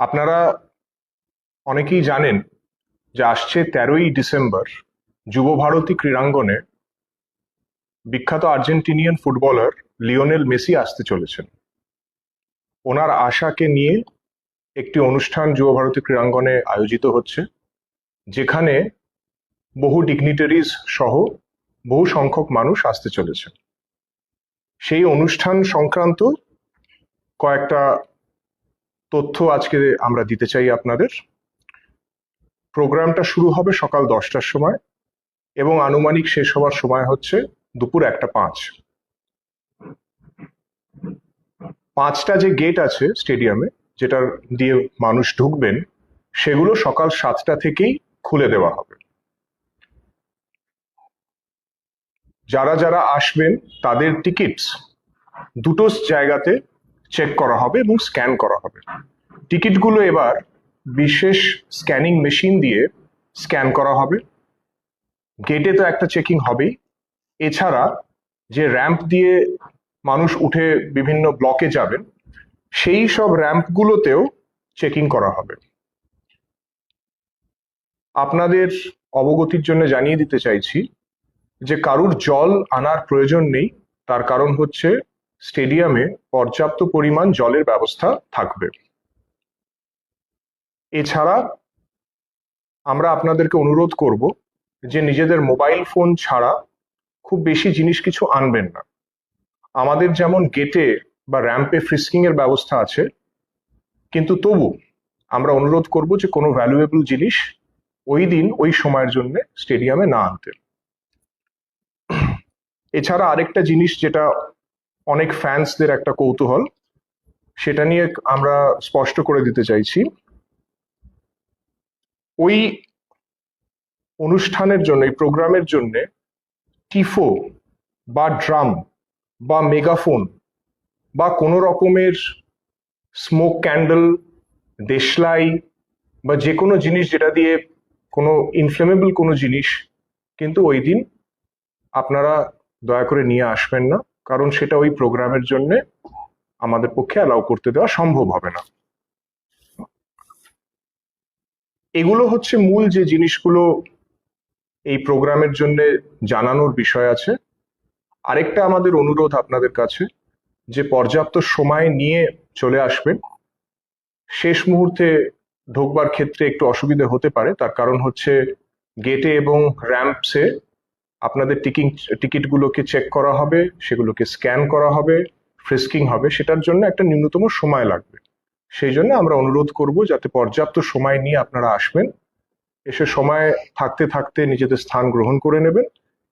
আপনারা অনেকেই জানেন যে আসছে তেরোই ডিসেম্বর যুবভারতী ক্রীড়াঙ্গনে বিখ্যাত আর্জেন্টিনিয়ান ফুটবলার লিওনেল মেসি আসতে চলেছেন। ওনার আশাকে নিয়ে একটি অনুষ্ঠান যুবভারতী ক্রীড়াঙ্গনে আয়োজিত হচ্ছে, যেখানে বহু ডিগনিটারিজ সহ বহু সংখ্যক মানুষ আসতে চলেছে সেই অনুষ্ঠান সংক্রান্ত কয়েকটা তথ্য আজকে আমরা দিতে চাই আপনাদের। প্রোগ্রামটা শুরু হবে সকাল দশটার সময় এবং আনুমানিক শেষ হওয়ার সময় হচ্ছে দুপুর একটা পাঁচ। পাঁচটা যে গেট আছে স্টেডিয়ামে, যেটার দিয়ে মানুষ ঢুকবেন, সেগুলো সকাল সাতটা থেকেই খুলে দেওয়া হবে। যারা যারা আসবেন, তাদের টিকিটস দুটো জায়গাতে চেক করা হবে এবং স্ক্যান করা হবে। টিকিটগুলো এবার বিশেষ স্ক্যানিং মেশিন দিয়ে স্ক্যান করা হবে। গেটে তো একটা চেকিং হবেই। এছাড়া যে র্যাম্প দিয়ে মানুষ উঠে বিভিন্ন ব্লকে যাবেন, সেই সব র্যাম্পগুলোতেও চেকিং করা হবে। আপনাদের অবগতির জন্য জানিয়ে দিতে চাইছি যে কারুর জল আনার প্রয়োজন নেই, তার কারণ হচ্ছে স্টেডিয়ামে পর্যাপ্ত পরিমাণ জলের ব্যবস্থা থাকবে। এছাড়া আমরা আপনাদেরকে অনুরোধ করব যে নিজেদের মোবাইল ফোন ছাড়া খুব বেশি জিনিস কিছু আনবেন না। আমাদের যেমন গেটে বা র্যাম্পে ফ্রিস্কিং এর ব্যবস্থা আছে, কিন্তু তবু আমরা অনুরোধ করব যে কোনো ভ্যালুয়েবল জিনিস ওই দিন, ওই সময়ের জন্য স্টেডিয়ামে না আনতে। এছাড়া আরেকটা জিনিস যেটা অনেক ফ্যান্সদের একটা কৌতূহল। সেটা নিয়ে আমরা স্পষ্ট করে দিতে চাইছি। ওই অনুষ্ঠানের জন্য, এই প্রোগ্রামের জন্য টিফো বা ড্রাম বা মেগাফোন বা কোনো রকমের স্মোক ক্যান্ডেল দেশলাই বা যে কোনো জিনিস যেটা দিয়ে কোনো ইনফ্লেমেবল কোনো জিনিস কিন্তু ওই দিন আপনারা দয়া করে নিয়ে আসবেন না। কারণ সেটা ওই প্রোগ্রামের জন্য আমাদের পক্ষে অ্যালাউ করতে দেওয়া সম্ভব হবে না। এগুলো হচ্ছে মূল যে জিনিসগুলো এই প্রোগ্রামের জন্য জানানোর বিষয় আছে। আরেকটা আমাদের অনুরোধ আপনাদের কাছে, যে পর্যাপ্ত সময় নিয়ে চলে আসবেন। শেষ মুহূর্তে ঢোকবার ক্ষেত্রে একটু অসুবিধা হতে পারে, তার কারণ হচ্ছে গেটে এবং র্যাম্পসে আপনাদের টিকিং টিকিটগুলোকে চেক করা হবে, সেগুলোকে স্ক্যান করা হবে ফ্রিস্কিং হবে, সেটার জন্য একটা ন্যূনতম সময় লাগবে। সেই জন্য আমরা অনুরোধ করব যাতে পর্যাপ্ত সময় নিয়ে আপনারা আসবেন, এসে সময় থাকতে থাকতে নিজেদের স্থান গ্রহণ করে নেবেন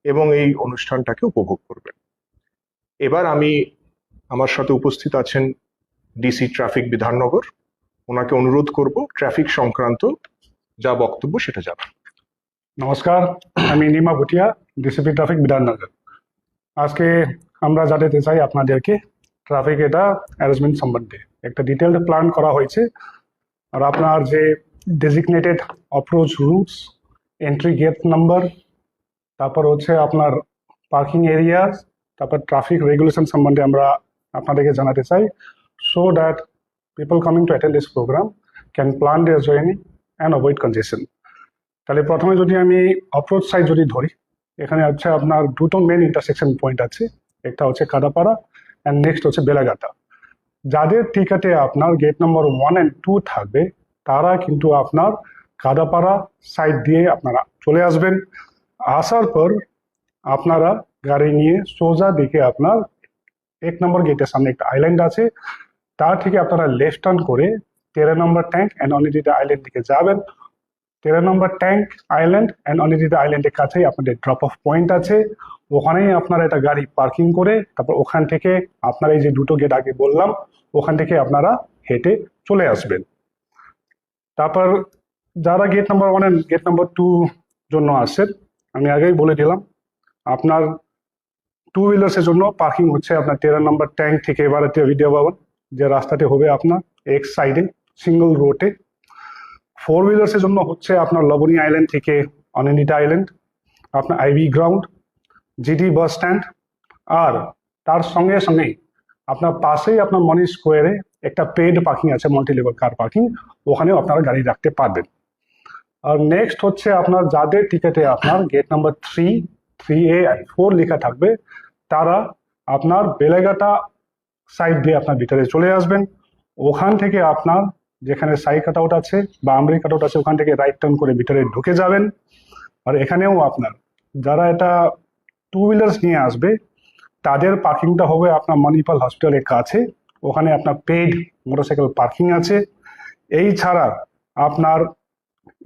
এবং এই অনুষ্ঠানটাকে উপভোগ করবেন। এবার আমি আমার সাথে উপস্থিত আছেন ডিসি ট্রাফিক বিধাননগর। ওনাকে অনুরোধ করব ট্রাফিক সংক্রান্ত যা বক্তব্য সেটা জানান। নমস্কার, আমি Nima Bhutia. DCP traffic Bidhannagar. আজকে আমরা জানাতে চাই আপনাদেরকে ট্রাফিক এটা অ্যারেঞ্জমেন্ট সম্বন্ধে। একটা ডিটেলড প্ল্যান করা হয়েছে। আর আপনার যে designated approach routes entry gate number তারপর হচ্ছে আপনার পার্কিং এরিয়া তারপর ট্রাফিক রেগুলেশন সম্বন্ধে আমরা আপনাদেরকে জানাতে চাই। So that people coming to attend this programme can plan their journey and avoid congestion তাহলে প্রথমে যদি আমি অপ্রোচ সাইড যদি ধরি এখানে হচ্ছে আপনার দুটো মেন ইন্টারসেকশন পয়েন্ট আছে। একটা হচ্ছে কাদাপাড়া অ্যান্ড নেক্সট হচ্ছে বেলাঘাটা। যাদের টিকেটে আপনার gate number one and two থাকবে, তারা কিন্তু আপনার কাদাপাড়া সাইড দিয়ে আপনারা চলে আসবেন। আসার পর আপনারা গাড়ি নিয়ে সোজা দিকে আপনার এক নম্বর গেটের সামনে একটা আইল্যান্ড আছে। তার থেকে আপনারা লেফট টার্ন করে তেরো number tank and Anindita island দিকে যাবেন তেরো number tank island and Anindita আইল্যান্ডের কাছেই আপনাদের ড্রপ অফ পয়েন্ট আছে। ওখানেই আপনারা একটা গাড়ি পার্কিং করে তারপর ওখান থেকে আপনারা এই যে দুটো গেট আগে বললাম, ওখান থেকে আপনারা হেঁটে চলে আসবেন। তারপর যারা gate number one and gate number two জন্য আসছেন আমি আগেই বলে দিলাম, আপনার টু হুইলার্সের জন্য পার্কিং হচ্ছে আপনার তেরো নম্বর ট্যাঙ্ক থেকে এবারে ভিডিও ভবন যে রাস্তাটি হবে আপনার এক্স সাইডে সিঙ্গল রোডে ফোর হুইলার্সের জন্য হচ্ছে আপনার লবণী আইল্যান্ড থেকে অনিন্দিতা আইল্যান্ড আপনার IB ground GD bus stand আর তার সঙ্গে সঙ্গেই আপনার পাশেই আপনার মনি স্কোয়ারে একটা পেড পার্কিং আছে মাল্টি লেভেল কার পার্কিং ওখানেও আপনারা গাড়ি রাখতে পারবেন। আর নেক্সট হচ্ছে আপনার যাদের টিকেটে আপনার gate number three three A four লেখা থাকবে, তারা আপনার বেলেঘাটা সাইড দিয়ে আপনার ভিতরে চলে আসবেন। ওখান থেকে আপনার যেখানে সাই কাট আউট আছে বা আমরি কাট আউট আছে, ওখান থেকে রাইট টার্ন করে ভিতরে ঢুকে যাবেন। আর এখানেও আপনার, যারা এটা টু হুইলার্স নিয়ে আসবে, তাদের পার্কিংটা হবে আপনার মণিপাল হসপিটালের কাছে। ওখানে আপনার পেড মোটরসাইকেল পার্কিং আছে। এই ছাড়া আপনার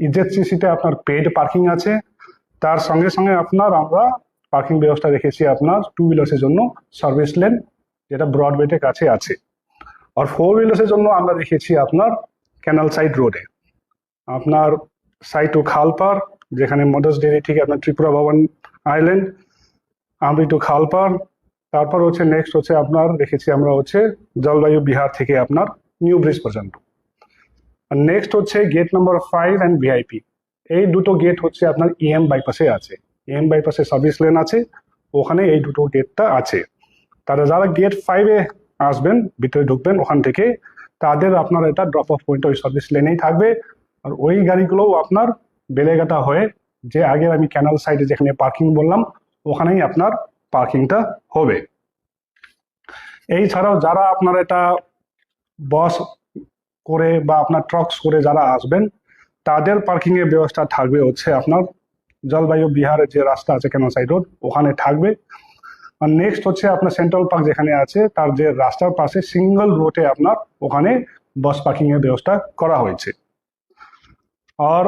ইজেডসিসিতে আপনার পেড পার্কিং আছে। তার সঙ্গে সঙ্গে আপনার আমরা পার্কিং ব্যবস্থা রেখেছি আপনার টু হুইলার্সের জন্য সার্ভিস লেন যেটা ব্রডওয়েটের কাছে আছে। আর ফোর হুইলার্সের জন্য আমরা রেখেছি আপনার ক্যানাল সাইড রোডে আপনার সাইড টু খালপার যেখানে মদার্স ডেরি থেকে আপনার ত্রিপুরা ভবন আইল্যান্ড আমরি টু খালপার তারপর হচ্ছে নেক্সট হচ্ছে আপনার রেখেছি আমরা হচ্ছে জলবায়ু বিহার থেকে আপনার নিউ ব্রিজ পর্যন্ত। নেক্সট হচ্ছে gate number five and VIP এই দুটো গেট হচ্ছে আপনার ইএম বাইপাসে আছে। ইএম বাইপাসে সার্ভিস লেন আছে, ওখানে এই দুটো গেটটা আছে। তারা যারা গেট ফাইভে আসবেন, ভিতরে ঢুকবেন, ওখান থেকে তাদের আপনার এটা ড্রপ অফ পয়েন্ট ওই সার্ভিস লেনেই থাকবে। আর ওই গাড়িগুলোও আপনার বেলেঘাটা হয়ে যে আগে আমি ক্যানাল সাইডে যেখানে পার্কিং বললাম, ওখানেই আপনার পার্কিংটা হবে। এই ছাড়াও যারা আপনার এটা বাস করে বা আপনার ট্রাক্স করে যারা আসবেন, তাদের পার্কিংয়ের ব্যবস্থা থাকবে হচ্ছে আপনার জলবায়ু বিহারের যে রাস্তা আছে কেন সাইড রোড ওখানে থাকবে। আর নেক্সট হচ্ছে আপনার সেন্ট্রাল পার্ক যেখানে আছে, তার যে রাস্তার পাশে সিঙ্গেল রোডে আপনার ওখানে বাস পার্কিং এর ব্যবস্থা করা হয়েছে। আর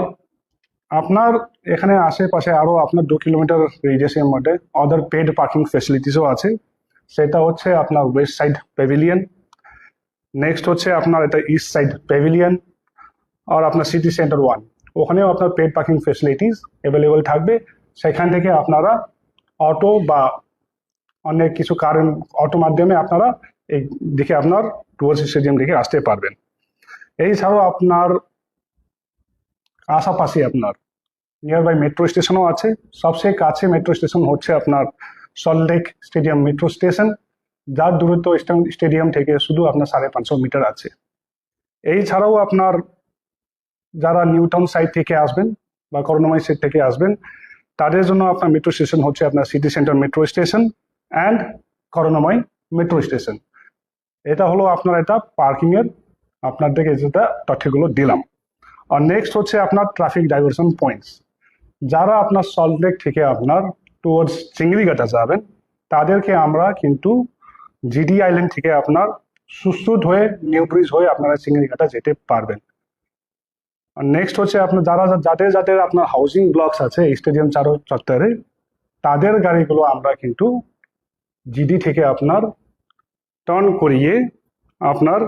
আপনার এখানে আশেপাশে আরও আপনার দু কিলোমিটার রেডিয়াসের মধ্যে আদার পেড পার্কিং ফেসিলিটিসও আছে। সেটা হচ্ছে আপনার ওয়েস্ট সাইড প্যাভিলিয়ন নেক্সট হচ্ছে আপনার এটা ইস্ট সাইড প্যাভিলিয়ন আর আপনার সিটি সেন্টার ওয়ান ওখানেও আপনার পেড পার্কিং ফেসিলিটিস অ্যাভেলেবল থাকবে। সেখান থেকে আপনারা অটো বা অনেক কিছু কারণ অটো মাধ্যমে আপনারা এই দিকে আপনার টুয়ার্স স্টেডিয়াম দিকে আসতে পারবেন। এছাড়াও আপনার আশাপাশি আপনার নিয়ার বাই মেট্রো স্টেশনও আছে। সবচেয়ে কাছে মেট্রো স্টেশন হচ্ছে আপনার সল্টলেক স্টেডিয়াম মেট্রো স্টেশন যার দূরত্ব স্টেডিয়াম থেকে শুধু আপনার সাড়ে পাঁচশো মিটার আছে। এই ছাড়াও আপনার যারা নিউটাউন সাইড থেকে আসবেন বা করোনামাই সাইড থেকে আসবেন, তাদের জন্য আপনার মেট্রো স্টেশন হচ্ছে আপনার city centre metro station and Karunamoyee metro station এটা হলো আপনার এটা পার্কিং এর আপনাদেরকে যেটা তথ্যগুলো দিলাম। আর নেক্সট হচ্ছে আপনার ট্রাফিক ডাইভারশন পয়েন্টস যারা আপনার সল্টলেক থেকে আপনার টুয়ার্ডস চিংড়িঘাটা যাবেন, তাদেরকে আমরা কিন্তু জিডি আইল্যান্ড থেকে আপনার সুস্থুত হয়ে নিউ ব্রিজ হয়ে আপনারা চিংড়িঘাটা যেতে পারবেন। আর নেক্সট হচ্ছে আপনার যারা যাদের যাদের আপনার হাউজিং ব্লকস আছে স্টেডিয়াম চারো চত্বরে, তাদের গাড়িগুলো আমরা কিন্তু জিডি থেকে আপনার টার্ন করিয়ে আপনার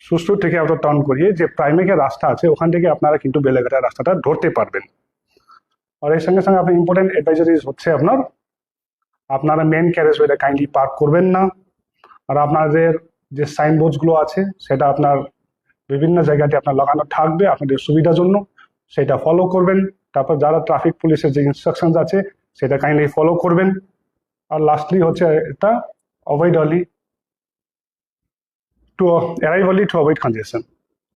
সুস্থ থেকে আপনার টার্ন করিয়ে যে প্রাইমেকের রাস্তা আছে, ওখান থেকে আপনারা কিন্তু বেলেঘাটার রাস্তাটা ধরতে পারবেন। আর এর সঙ্গে সঙ্গে আপনার ইম্পর্টেন্ট অ্যাডভাইজারিজ হচ্ছে আপনার, আপনারা মেন ক্যারেজ ওয়েটা কাইন্ডলি পার্ক করবেন না। আর আপনাদের যে সাইনবোর্ডসগুলো আছে, সেটা আপনার বিভিন্ন জায়গাতে আপনার লাগানো থাকবে আপনাদের সুবিধার জন্য, সেটা ফলো করবেন। তারপর যারা ট্রাফিক পুলিশের যে ইনস্ট্রাকশনস আছে, সেটা কাইন্ডলি ফলো করবেন। আর লাস্টলি হচ্ছে এটা avoid early to arrive early to avoid congestion